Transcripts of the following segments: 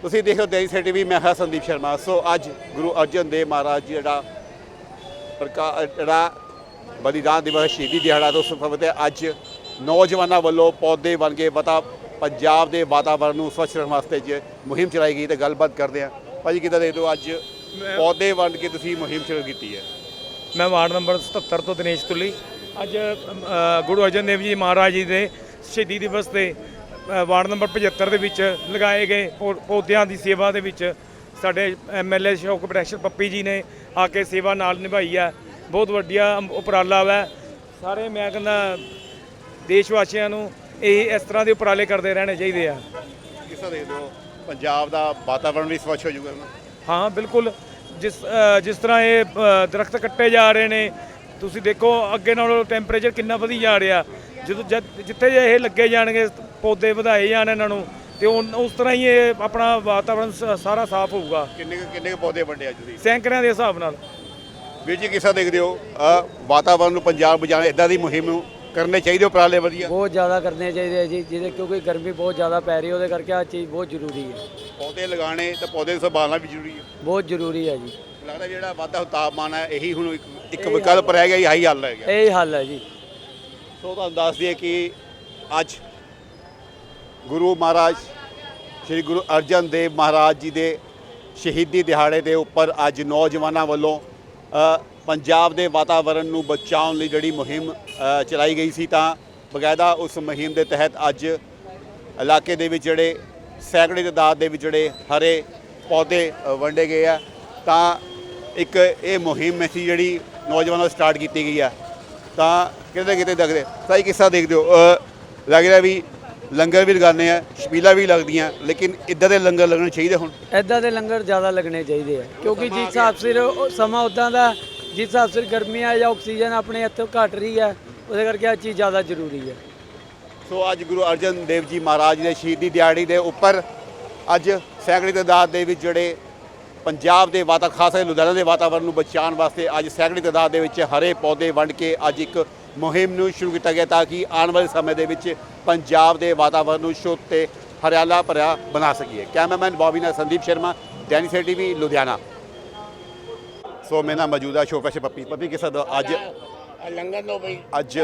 ਤੁਸੀਂ ਦੇਖੋ ਦੇਈ ਸੇ ਟੀਵੀ ਮੈਂ ਹਾਂ ਸੰਦੀਪ ਸ਼ਰਮਾ। ਸੋ ਅੱਜ ਗੁਰੂ ਅਰਜਨ ਦੇਵ ਮਹਾਰਾਜ ਜੀ ਜਿਹੜਾ ਪ੍ਰਕਾ ਜਿਹੜਾ ਬਲੀਦਾਨ ਦਿਵਸ ਸ਼ਹੀਦੀ ਦਿਹਾੜਾ ਤੋਂ ਸਮੇਂ ਤੇ ਅੱਜ ਨੌਜਵਾਨਾਂ ਵੱਲੋਂ ਪੌਦੇ ਬਣ ਕੇ ਪਤਾ ਪੰਜਾਬ ਦੇ ਵਾਤਾਵਰਣ ਨੂੰ ਸਵੱਛ ਰੱਖਣ ਵਾਸਤੇ ਜ ਮੁਹਿੰਮ ਚਲਾਈ ਗਈ ਤੇ ਗੱਲਬਾਤ ਕਰਦੇ ਹਾਂ। ਭਾਜੀ ਕਿਦਾਂ ਦੇ ਦਿਓ ਅੱਜ ਪੌਦੇ ਵੰਡ ਕੇ ਤੁਸੀਂ ਮੁਹਿੰਮ ਸ਼ੁਰੂ ਕੀਤੀ ਹੈ? ਮੈਂ ਵਾਰਡ ਨੰਬਰ 77 ਤੋਂ ਦਿਨੇਸ਼ ਤੁੱਲੀ। ਅੱਜ ਗੁਰੂ ਅਰਜਨ ਦੇਵ ਜੀ ਮਹਾਰਾਜ ਜੀ ਦੇ ਸ਼ਹੀਦੀ ਦਿਵਸ ਤੇ ਵਾਰਡ ਨੰਬਰ 75 ਦੇ ਵਿੱਚ ਲਗਾਏ ਗਏ ਪੌਦਿਆਂ ਦੀ ਸੇਵਾ ਦੇ ਵਿੱਚ ਸਾਡੇ ਐਮਐਲਏ ਸ਼ੌਕ ਪ੍ਰੋਟੈਕਸ਼ਨ ਪੱਪੀ ਜੀ ਨੇ ਆ ਕੇ ਸੇਵਾ ਨਾਲ ਨਿਭਾਈ ਹੈ। ਬਹੁਤ ਵੱਡੀਆ ਉਪਰਾਲਾ ਹੈ ਸਾਰੇ ਮੈਂ ਕਹਿੰਦਾ ਦੇਸ਼ ਵਾਸੀਆਂ ਨੂੰ ਇਹ ਇਸ ਤਰ੍ਹਾਂ ਦੇ ਉਪਰਾਲੇ ਕਰਦੇ ਰਹਿਣੇ ਚਾਹੀਦੇ ਆ। ਕਿਸ ਤਰ੍ਹਾਂ ਦੇ ਦਿਓ ਪੰਜਾਬ ਦਾ ਵਾਤਾਵਰਣ ਵੀ ਸਵੱਛ ਹੋ ਜਾਊਗਾ ਹਾਂ ਬਿਲਕੁਲ। ਜਿਸ ਜਿਸ ਤਰ੍ਹਾਂ ਇਹ ਦਰਖਤ ਕੱਟੇ ਜਾ ਰਹੇ ਨੇ ਤੁਸੀਂ ਦੇਖੋ ਅੱਗੇ ਨਾਲੋਂ ਟੈਂਪਰੇਚਰ ਕਿੰਨਾ ਵਧੀ ਜਾ ਰਿਹਾ। ਜਦੋਂ ਜਿੱਥੇ ਇਹ ਲੱਗੇ ਜਾਣਗੇ ਪੌਦੇ ਵਧਾਏ ਜਾਣ ਇਹਨਾਂ ਨੂੰ ਤੇ ਉਸ ਤਰ੍ਹਾਂ ਹੀ ਇਹ ਆਪਣਾ ਵਾਤਾਵਰਣ ਸ- ਸਾਰਾ ਸਾਫ਼ ਹੋਊਗਾ। ਕਿੰਨੇ ਕੁ- ਕਿੰਨੇ ਕੁ ਪੌਦੇ ਵੰਡੇ ਅੱਜ ਤੁਸੀਂ? ਸੈਂਕੜਿਆਂ ਦੇ ਹਿਸਾਬ ਨਾਲ। ਵੀਰ ਜੀ ਕਿਸ ਤਰ੍ਹਾਂ ਦੇਖਦੇ ਹੋ? ਅ, ਵਾਤਾਵਰਣ ਨੂੰ ਪੰਜਾਬ ਬਚਾਉਣ ਇਦਾਂ ਦੀ ਮੁਹਿੰਮ ਨੂੰ ਕਰਨੇ ਚਾਹੀਦੇ ਉਪਰਾਲੇ ਵਧੀਆ? ਬਹੁਤ ਜ਼ਿਆਦਾ ਕਰਨੇ ਚਾਹੀਦੇ ਆ ਜੀ ਜਿਹਦੇ ਕਿਉਂਕਿ ਗਰਮੀ ਬਹੁਤ ਜ਼ਿਆਦਾ ਪੈ ਰਹੀ ਹੈ ਉਹਦੇ ਕਰਕੇ ਆ ਚੀਜ਼ ਬਹੁਤ ਜ਼ਰੂਰੀ ਹੈ। ਪੌਦੇ ਲਗਾਉਣੇ ਤੇ ਪੌਦੇ ਨੂੰ ਸੰਭਾਲਣਾ ਵੀ ਜ਼ਰੂਰੀ ਹੈ। ਬਹੁਤ ਜ਼ਰੂਰੀ ਹੈ ਜੀ। ਲੱਗਦਾ ਜਿਹੜਾ ਵਾਧਾ ਤਾਪਮਾਨ ਹੈ ਇਹੀ ਹੁਣ ਇੱਕ ਇੱਕ ਵਿਕਲਪ ਰਹਿ ਗਿਆ ਇਹ ਆਹੀ ਹੱਲ ਰਹਿ ਗਿਆ ਇਹ ਹੱਲ ਹੈ ਜੀ। ਸੋ ਤੁਹਾਨੂੰ ਦੱਸ ਦਈਏ ਕਿ ਅੱਜ ਗੁਰੂ ਮਹਾਰਾਜ, ਸ੍ਰੀ ਗੁਰੂ ਅਰਜਨ ਦੇਵ ਮਹਾਰਾਜ ਜੀ ਦੇ ਸ਼ਹੀਦੀ ਦਿਹਾੜੇ ਦੇ ਉੱਪਰ ਅੱਜ ਨੌਜਵਾਨਾਂ ਵੱਲੋਂ ਪੰਜਾਬ ਦੇ ਵਾਤਾਵਰਣ ਨੂੰ ਬਚਾਉਣ ਲਈ ਜਿਹੜੀ ਮੁਹਿੰਮ ਚਲਾਈ ਗਈ ਸੀ ਤਾਂ ਬਕਾਇਦਾ ਉਸ ਮੁਹਿੰਮ ਦੇ ਤਹਿਤ ਅੱਜ ਇਲਾਕੇ ਦੇ ਵਿੱਚ ਜਿਹੜੇ ਸੈਂਕੜੇ ਤਾਦਾਦ ਦੇ ਵਿੱਚ ਜਿਹੜੇ ਹਰੇ ਪੌਦੇ ਵੰਡੇ ਗਏ ਆ। ਤਾਂ ਇੱਕ ਇਹ ਮੁਹਿੰਮ ਸੀ ਜਿਹੜੀ ਨੌਜਵਾਨਾਂ ਵੱਲੋਂ ਸਟਾਰਟ ਕੀਤੀ ਗਈ ਆ। ਤਾਂ ਕਿਤੇ ਕਿਤੇ ਦੇਖਦੇ ਸਹੀ ਕਿੱਸਾ ਦੇਖਦੇ ਹੋ ਲੱਗ ਰਿਹਾ ਵੀ ਲੰਗਰ ਵੀ ਲਗਾਉਂਦੇ ਆ ਛਬੀਲਾ ਵੀ ਲੱਗਦੀਆਂ ਲੇਕਿਨ ਇਦਾਂ ਦੇ ਲੰਗਰ ਲੱਗਣੇ ਚਾਹੀਦੇ ਹੁਣ? ਐਦਾਂ ਦੇ ਲੰਗਰ ਜ਼ਿਆਦਾ ਲੱਗਣੇ ਚਾਹੀਦੇ ਆ ਕਿਉਂਕਿ ਜਿਸ ਹਿਸਾਬ ਸਿਰ ਉਹ ਸਮਾਂ ਉਦਾਂ ਦਾ ਜਿਸ ਹਿਸਾਬ ਸਿਰ ਗਰਮੀ ਆ ਜਾਂ ਆਕਸੀਜਨ ਆਪਣੇ ਇੱਥੋਂ ਘਟ ਰਹੀ ਹੈ ਉਹਦੇ ਕਰਕੇ ਆ ਚੀਜ਼ ਜ਼ਿਆਦਾ ਜ਼ਰੂਰੀ ਹੈ ਸੋ ਅੱਜ ਗੁਰੂ ਅਰਜਨ ਦੇਵ ਜੀ ਮਹਾਰਾਜ ਦੇ ਸ਼ਹੀਦੀ ਦਿਹਾੜੀ ਦੇ ਉੱਪਰ ਅੱਜ ਸੈਂਕੜੇ ਤਾਦਾਦ ਦੇ ਵਿੱਚ ਜਿਹੜੇ ਪੰਜਾਬ ਦੇ ਵਾਤਾ ਖਾਸ ਕਰਕੇ ਲੁਧਿਆਣਾ ਦੇ ਵਾਤਾਵਰਣ ਨੂੰ ਬਚਾਉਣ ਵਾਸਤੇ ਅੱਜ ਸੈਂਕੜੇ ਤਾਦਾਦ ਦੇ ਵਿੱਚ ਹਰੇ ਪੌਦੇ ਵੰਡ ਕੇ ਅੱਜ ਇੱਕ ਮੁਹਿੰਮ ਨੂੰ ਸ਼ੁਰੂ ਕੀਤਾ ਗਿਆ ਤਾਂ ਕਿ ਆਉਣ ਵਾਲੇ ਸਮੇਂ ਦੇ ਵਿੱਚ ਪੰਜਾਬ ਦੇ ਵਾਤਾਵਰਣ ਨੂੰ ਸ਼ੁੱਧ ਤੇ ਹਰਿਆਲਾ ਭਰਿਆ ਬਣਾ ਸਕੀਏ। ਕੈਮਰਾਮੈਨ ਬੌਬੀ ਨਾਲ ਸੰਦੀਪ ਸ਼ਰਮਾ ਡੈਨੀ ਸੇ ਟੀਵੀ ਲੁਧਿਆਣਾ। ਸੋ ਮੇਰਾ ਮੌਜੂਦਾ ਸ਼ੋਕਾ ਪੱਪੀ। ਪੱਪੀ ਕਿਸ ਅੱਜ ਲੰਗਰ ਲੋ ਬਈ ਅੱਜ।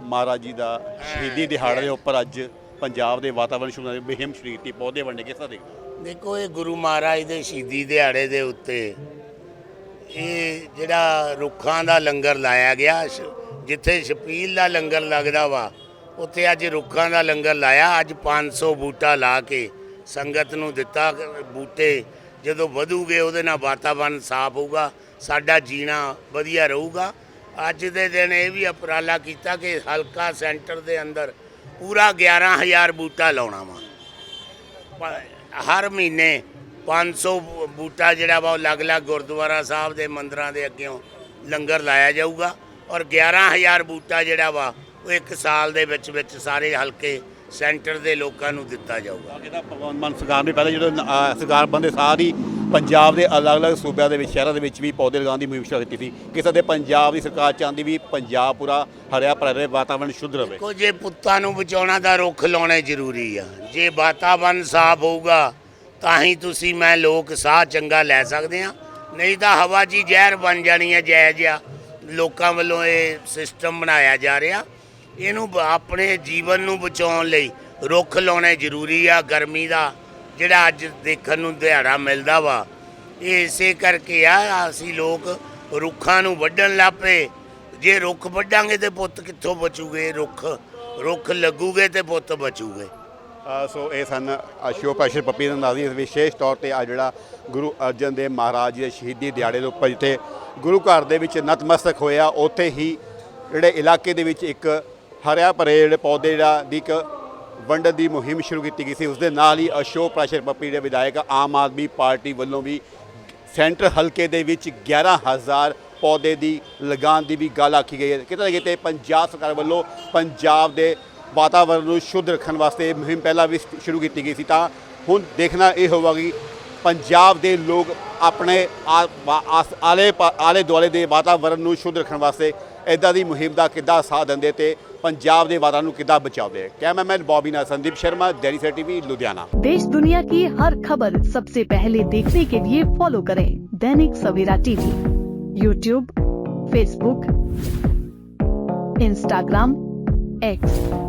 ਮਹਾਰਾਜ ਜੀ ਦਾ ਸ਼ਹੀਦੀ ਦਿਹਾੜੇ ਦੇ ਉੱਪਰ ਅੱਜ ਪੰਜਾਬ ਦੇ ਵਾਤਾਵਰਣ ਸ਼ੁਰੂ ਦੀ ਮੁਹਿੰਮ ਸ਼ੁਰੂ ਕੀਤੀ। ਪੌਦੇ ਵੰਡੇ ਕਿਸ ਤਰ੍ਹਾਂ ਦੇ? ਦੇਖੋ ਇਹ ਗੁਰੂ ਮਹਾਰਾਜ ਦੇ ਸ਼ਹੀਦੀ ਦਿਹਾੜੇ ਦੇ ਉੱਤੇ ਇਹ ਜਿਹੜਾ ਰੁੱਖਾਂ ਦਾ ਲੰਗਰ ਲਾਇਆ ਗਿਆ ਸ਼- ਜਿੱਥੇ ਸ਼ਪੀਲ ਦਾ ਲੰਗਰ ਲੱਗਦਾ ਵਾ, ਉੱਥੇ ਅੱਜ ਰੁੱਖਾਂ ਦਾ ਲੰਗਰ ਲਾਇਆ, ਅੱਜ 500 ਬੂਟਾ ਲਾ ਕੇ ਸੰਗਤ ਨੂੰ ਦਿੱਤਾ ਬੂਟੇ। ਜਦੋਂ ਵਧੂਗੇ ਉਹਦੇ ਨਾਲ ਵਾਤਾਵਰਣ ਸਾਫ਼ ਹੋਊਗਾ, ਸਾਡਾ ਜੀਣਾ ਵਧੀਆ ਰਹੂਗਾ। ਅੱਜ ਦੇ ਦਿਨ ਇਹ ਵੀ ਉਪਰਾਲਾ ਕੀਤਾ ਕਿ ਹਲਕਾ ਸੈਂਟਰ ਦੇ ਅੰਦਰ ਪੂਰਾ 11000 ਬੂਟਾ ਲਾਉਣਾ ਵਾ। ਹਰ ਮਹੀਨੇ 500 ਬੂਟਾ ਜਿਹੜਾ ਵਾ ਉਹ ਅਲੱਗ-ਅਲੱਗ ਗੁਰਦੁਆਰਾ ਸਾਹਿਬ ਦੇ ਮੰਦਰਾਂ ਦੇ ਅੱਗੇੋਂ ਲੰਗਰ ਲਾਇਆ ਜਾਊਗਾ। ਔਰ 11000 ਬੂਟਾ ਜਿਹੜਾ ਵਾ ਉਹ ਇੱਕ ਸਾਲ ਦੇ ਵਿੱਚ ਵਿੱਚ ਸਾਰੇ ਹਲਕੇ ਸੈਂਟਰ ਦੇ ਲੋਕਾਂ ਨੂੰ ਦਿੱਤਾ ਜਾਊਗਾ। ਕਿਹਦਾ ਭਗਵਾਨ ਮਾਨ ਸਰਕਾਰ ਨੇ ਪਹਿਲਾਂ ਜਦੋਂ ਸਰਕਾਰ ਬੰਦੇ ਸਾਰੀ ਪੰਜਾਬ ਦੇ ਅਲੱਗ-ਅਲੱਗ ਸੂਬਿਆਂ ਦੇ ਵਿੱਚ ਸ਼ਹਿਰਾਂ ਦੇ ਵਿੱਚ ਵੀ ਪੌਦੇ ਲਗਾਉਣ ਦੀ ਮੁਹਿੰਮ ਸ਼ੁਰੂ ਕੀਤੀ ਸੀ। ਕਿਸੇ ਦੇ ਪੰਜਾਬ ਦੀ ਸਰਕਾਰ ਚਾਹੁੰਦੀ ਵੀ ਪੰਜਾਬ ਪੂਰਾ ਹਰਿਆ ਭਰਿਆ ਰਹੇ ਵਾਤਾਵਰਣ ਸ਼ੁੱਧ ਰਹੇ। ਕੋ ਜੇ ਪੁੱਤਾਂ ਨੂੰ ਬਚਾਉਣਾ ਤਾਂ ਰੁੱਖ ਲਾਉਣੇ ਜ਼ਰੂਰੀ ਆ। ਜੇ ਵਾਤਾਵਰਨ ਸਾਫ਼ ਹੋਊਗਾ ਤਾਂ ਹੀ ਤੁਸੀਂ ਮੈਂ ਲੋਕ ਸਾਹ ਚੰਗਾ ਲੈ ਸਕਦੇ ਆ ਨਹੀਂ ਤਾਂ ਹਵਾ ਹੀ ਜ਼ਹਿਰ ਬਣ ਜਾਣੀ ਹੈ ਜੈ ਜਿਹਾ ਲੋਕਾਂ ਵੱਲੋਂ ਇਹ ਸਿਸਟਮ ਬਣਾਇਆ ਜਾ ਰਿਹਾ। ਇਹਨੂੰ ਬ- ਆਪਣੇ ਜੀਵਨ ਨੂੰ ਬਚਾਉਣ ਲਈ ਰੁੱਖ ਲਾਉਣੇ ਜ਼ਰੂਰੀ ਆ। ਗਰਮੀ ਦਾ ਜਿਹੜਾ ਅੱਜ ਦੇਖਣ ਨੂੰ ਦਿਹਾੜਾ ਮਿਲਦਾ ਵਾ, ਇਹ ਇਸੇ ਕਰਕੇ ਆ, ਅਸੀਂ ਲੋਕ ਰੁੱਖਾਂ ਨੂੰ ਵੱਢਣ ਲੱਪੇ ਜੇ ਰੁੱਖ ਵੱਢਾਂਗੇ ਤੇ ਪੁੱਤ ਕਿੱਥੋਂ ਬਚੂਗੇ? ਰੁੱਖ ਰੁੱਖ ਲੱਗੂਗੇ ਤੇ ਪੁੱਤ ਬਚੂਗੇ। ਸੋ ਇਹ ਸਨ ਅਸ਼ੋਕ ਪ੍ਰੈਸ਼ਰ ਪੱਪੀ ਦਾ ਨਾਜ਼ੀ ਵਿਸ਼ੇਸ਼ ਤੌਰ ਤੇ ਆ ਜਿਹੜਾ ਗੁਰੂ ਅਰਜਨ ਦੇਵ ਮਹਾਰਾਜ ਜੀ ਦੇ ਸ਼ਹੀਦੀ ਦਿਹਾੜੇ ਦੇ ਉੱਪਰ ਜਿੱਥੇ ਗੁਰੂ ਘਰ ਦੇ ਵਿੱਚ ਨਤਮਸਤਕ ਹੋਇਆ, ਉੱਥੇ ਹੀ ਜਿਹੜੇ ਇਲਾਕੇ ਦੇ ਵਿੱਚ ਇੱਕ ਹਰਿਆ ਭਰੇ ਜਿਹੜੇ ਪੌਦੇ ਜਿਹੜਾ ਦੀ ਇੱਕ ਵੰਡਣ ਦੀ ਮੁਹਿੰਮ ਸ਼ੁਰੂ ਕੀਤੀ ਗਈ ਸੀ, ਉਸ ਦੇ ਨਾਲ ਹੀ ਅਸ਼ੋਕ ਪ੍ਰੈਸ਼ਰ ਪੱਪੀ ਦੇ ਵਿਧਾਇਕ ਆਮ ਆਦਮੀ ਪਾਰਟੀ ਵੱਲੋਂ ਵੀ ਸੈਂਟਰ ਹਲਕੇ ਦੇ ਵਿੱਚ 11000 ਪੌਦੇ ਦੀ ਲਗਾਉਣ ਦੀ ਵੀ ਗੱਲ ਆਖੀ ਗਈ ਹੈ। ਕਿਤੇ ਨਾ ਕਿਤੇ ਪੰਜਾਬ ਸਰਕਾਰ ਵੱਲੋਂ ਪੰਜਾਬ ਦੇ ਵਾਤਾਵਰਨ ਨੂੰ ਸ਼ੁੱਧ ਰੱਖਣ ਵਾਸਤੇ ਮੁਹਿੰਮ ਪਹਿਲਾਂ ਵੀ ਸ਼ੁਰੂ ਕੀਤੀ ਗਈ ਸੀ ਤਾਂ ਹੁਣ ਦੇਖਣਾ ਇਹ ਹੋਵੇਗਾ ਕਿ ਪੰਜਾਬ ਦੇ ਲੋਕ ਆਪਣੇ ਆਲੇ ਆਲੇ ਦੁਆਲੇ ਦੇ ਵਾਤਾਵਰਣ ਨੂੰ ਸ਼ੁੱਧ ਰੱਖਣ ਵਾਸਤੇ ਇਦਾਂ ਦੀ ਮੁਹਿੰਮ ਦਾ ਕਿੱਦਾਂ ਸਾਥ ਦਿੰਦੇ ਤੇ ਪੰਜਾਬ ਦੇ ਵਾਤਾਵਰਣ ਨੂੰ ਕਿੱਦਾਂ ਬਚਾਉਂਦੇ। ਕੈਮਰਾਮੈਨ ਬੌਬੀ ਨਾਲ ਸੰਦੀਪ ਸ਼ਰਮਾ दैनिक से ਲੁਧਿਆਣਾ। ਦੇਸ਼ देश दुनिया की हर खबर सबसे पहले देखने के लिए फॉलो करें Dainik Savera TV YouTube Facebook Instagram X